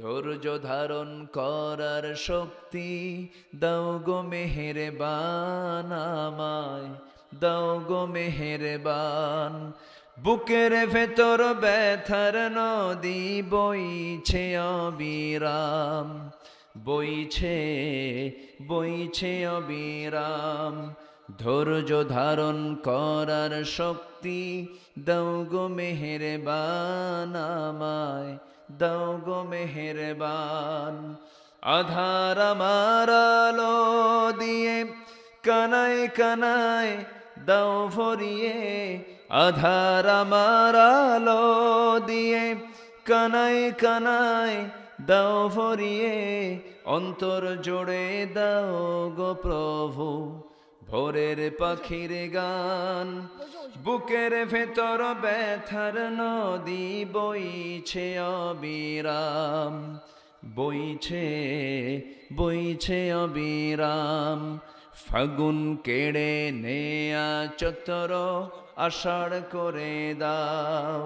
ধৈর্য ধারণ করার শক্তি দাও গো মেহেরে বানামায় দাও গো মেহের বান বুকের ভেতর ব্যথার নদী বইছে অবিরাম, বইছে বইছে অবিরাম। ধৈর্য ধারণ করার শক্তি দাও গো মেহেরে বানামায় দাও গো মেহেরবান। আধার আমার আলো দিয়ে কানায় কানায় দাও ভরিয়ে, আধার আমার আলো দিয়ে কানায় কানায় দাও ভরিয়ে, অন্তর জোড়ে দাও গো প্রভু। ভোরের পাখির গান, বুকের ভেতর ব্যথার নদী বইছে অবিরাম, বইছে বইছে অবিরাম। ফাগুন কেড়ে নেয়া চতর আষাঢ় করে দাও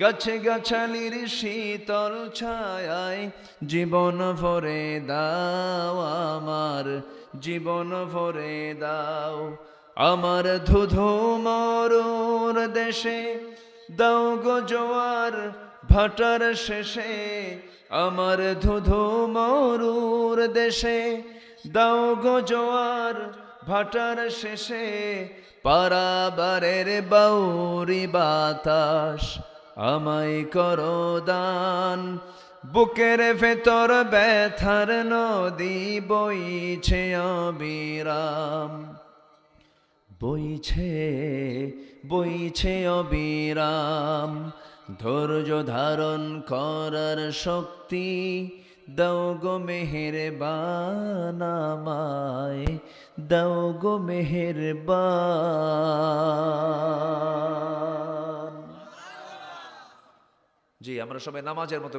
গাছে গাছালির শীতল ছায়ায় জীবন ভরে দাও আমার, জীবন ভরে দাও আমার ধুধু মরুর দেশে। দাও গো জোয়ার ভাটার শেষে, আমার ধুধু মরুর দেশে। দাও গো জোয়ার ভাটার শেষে, পারাবারের বাউরি বাতাস। আমায় করো দান। বুকের ভেতর ব্যথার নদী বইছে অবিরাম। বইছে বইছে অবিরাম। ধৈর্য ধারণ করার শক্তি দাও গো মেহের বানামায় দাও গো মেহের জি আমরা সবাই নামাজের মতো